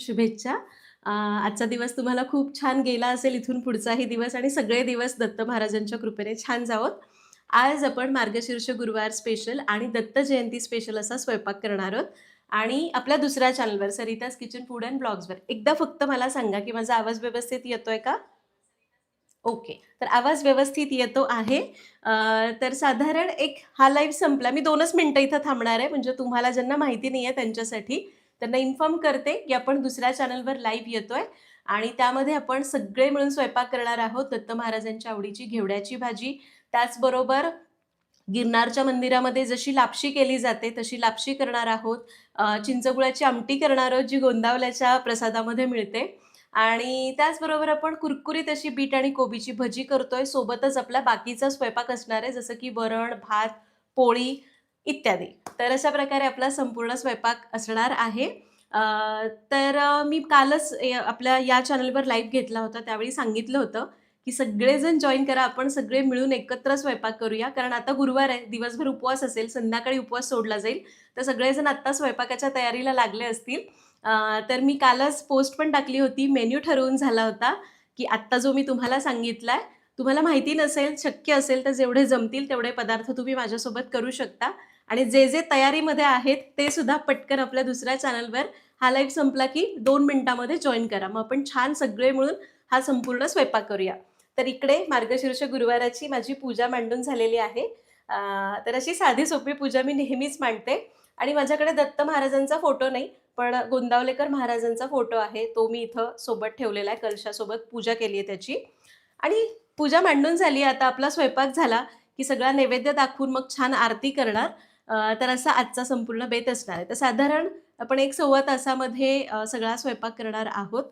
शुभेच्छा. आजचा दिवस तुम्हाला खूप छान गेला असेल इथून पुढचाही दिवस आणि सगळे दिवस दत्त महाराजांच्या कृपेने छान जावोत. आज आपण मार्गशीर्ष गुरुवार स्पेशल आणि दत्त जयंती स्पेशल असा स्वयंपाक करणार आहोत आणि आपल्या दुसऱ्या चॅनलवर सरिताज किचन फूड अँड ब्लॉग्सवर एकदा फक्त मला सांगा की माझा आवाज व्यवस्थित येतोय का? ओके. तर आवाज व्यवस्थित येतो आहे. तर साधारण एक हा लाईव्ह संपला. मी दोनच मिनटं इथं थांबणार आहे म्हणजे तुम्हाला ज्यांना माहिती नाही आहे त्यांच्यासाठी त्यांना इन्फॉर्म करते की आपण दुसऱ्या चॅनलवर लाईव्ह येतोय आणि त्यामध्ये आपण सगळे मिळून स्वयंपाक करणार आहोत. दत्त महाराजांच्या आवडीची घेवड्याची भाजी, त्याचबरोबर गिरनारच्या मंदिरामध्ये जशी लापशी केली जाते तशी लापशी करणार आहोत. चिंचगुळाची आमटी करणार आहोत जी गोंदावल्याच्या प्रसादामध्ये मिळते आणि त्याचबरोबर आपण कुरकुरीत अशी बीट आणि कोबीची भजी करतोय. सोबतच आपला बाकीचा स्वयंपाक असणार आहे जसं की वरण, भात, पोळी इत्यादी. तर अशा प्रकारे आपला संपूर्ण स्वयंपाक असणार आहे. तर मी कालच आपल्या या चॅनलवर लाईव्ह घेतला होता. त्यावेळी सांगितलं होतं की सगळेजण जॉईन करा. आपण सगळे मिळून एकत्र स्वयंपाक करूया. कारण आता गुरुवार आहे, दिवसभर उपवास असेल, संध्याकाळी उपवास सोडला जाईल. तर सगळेजण आत्ता स्वयंपाकाच्या तयारीला लागले असतील. तर मी कालच पोस्ट पण टाकली होती. मेन्यू ठरवून झाला होता की आत्ता जो मी तुम्हाला सांगितलाय, तुम्हाला माहिती नसेल, शक्य असेल तर जेवढे जमतील तेवढे पदार्थ तुम्ही माझ्यासोबत करू शकता आणि जे, जे तयारीमध्ये आहेत ते सुद्धा पटकन आपल्या दुसऱ्या चॅनलवर हा लाईव्ह संपला की दोन मिनिटामध्ये जॉईन करा. मग आपण छान सगळे मिळून हा संपूर्ण स्वयंपाक करूया. तर इकडे मार्गशीर्ष गुरुवाराची माझी पूजा मांडून झालेली आहे. तर अशी साधी सोपी पूजा मी नेहमीच मांडते आणि माझ्याकडे दत्त महाराजांचा फोटो नाही, पण गोंदावलेकर महाराजांचा फोटो आहे. तो मी इथं सोबत ठेवलेला आहे. कलशासोबत पूजा केली आहे त्याची आणि पूजा मांडून झाली. आता आपला स्वयंपाक झाला की सगळा नैवेद्य दाखवून मग छान आरती करणार. तर असा आजचा संपूर्ण बेत असणार आहे. तर साधारण आपण एक सव्वा तासामध्ये सगळा स्वयंपाक करणार आहोत.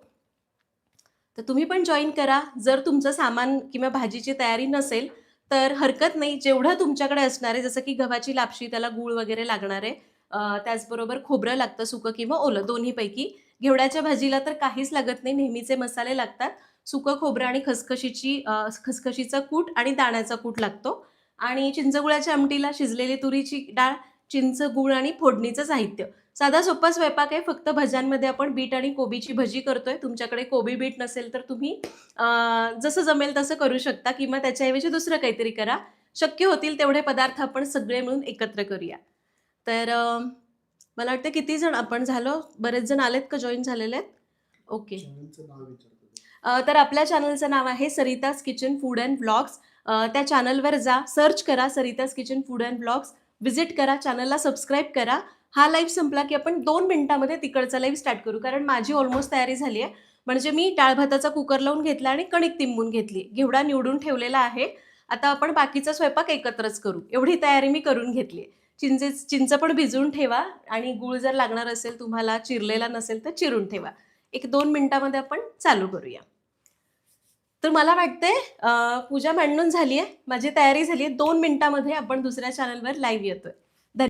तर तुम्ही पण जॉईन करा. जर तुमचं सामान किंवा भाजीची तयारी नसेल तर हरकत नाही. जेवढं तुमच्याकडे असणार आहे जसं की गव्हाची लापशी त्याला गूळ वगैरे लागणार आहे. त्याचबरोबर खोबरं लागतं सुकं किंवा ओलं दोन्हीपैकी. घेवड्याच्या भाजीला तर काहीच लागत नाही. नेहमीचे मसाले लागतात. सुकं खोबरं आणि खसखशीची खसखशीचा कूट आणि दाण्याचा कूट लागतो आणि चिंचगुळाच्या आमटीला शिजलेली तुरीची डाळ, चिंच, गूळ आणि फोडणीचं साहित्य. साधा सोपा स्वयंपाक आहे. फक्त भज्यांमध्ये आपण बीट आणि कोबीची भजी करतोय. तुमच्याकडे कोबी बीट नसेल तर तुम्ही जसं जमेल तसं करू शकता किंवा त्याच्याऐवजी दुसरं काहीतरी करा. शक्य होतील तेवढे पदार्थ आपण सगळे मिळून एकत्र करूया. तर मला वाटतं किती जण आपण झालो? बरेच जण आलेत का जॉइन झालेले आहेत? ओके. तर आपल्या चॅनलचं नाव आहे Sarita's kitchen food and vlogs. त्या चॅनलवर जा, सर्च करा Sarita's kitchen food and blogs visit करा, चॅनलला सबस्क्राईब करा. हा लाईव्ह संपला की आपण दोन मिनिटामध्ये तिकडचा लाईव्ह स्टार्ट करू. कारण माझी ऑलमोस्ट तयारी झाली आहे. म्हणजे मी डाळ-भाताचा कुकर लावून घेतला आणि कणिक तिंबून घेतली. घेवडा निवडून ठेवलेला आहे. आता आपण बाकीचा स्वयंपाक एकत्रच करू. एवढी तयारी मी करून घेतली आहे. चिंचे चिंच पण भिजवून ठेवा आणि गूळ जर लागणार असेल तुम्हाला चिरलेला नसेल तर चिरून ठेवा. एक दोन मिनिटामध्ये आपण चालू करूया. तर मला वाटतंय पूजा मांडून झाली आहे. माझी तयारी झाली आहे. दोन मिनिटामध्ये आपण दुसऱ्या चॅनलवर लाईव्ह येतोय.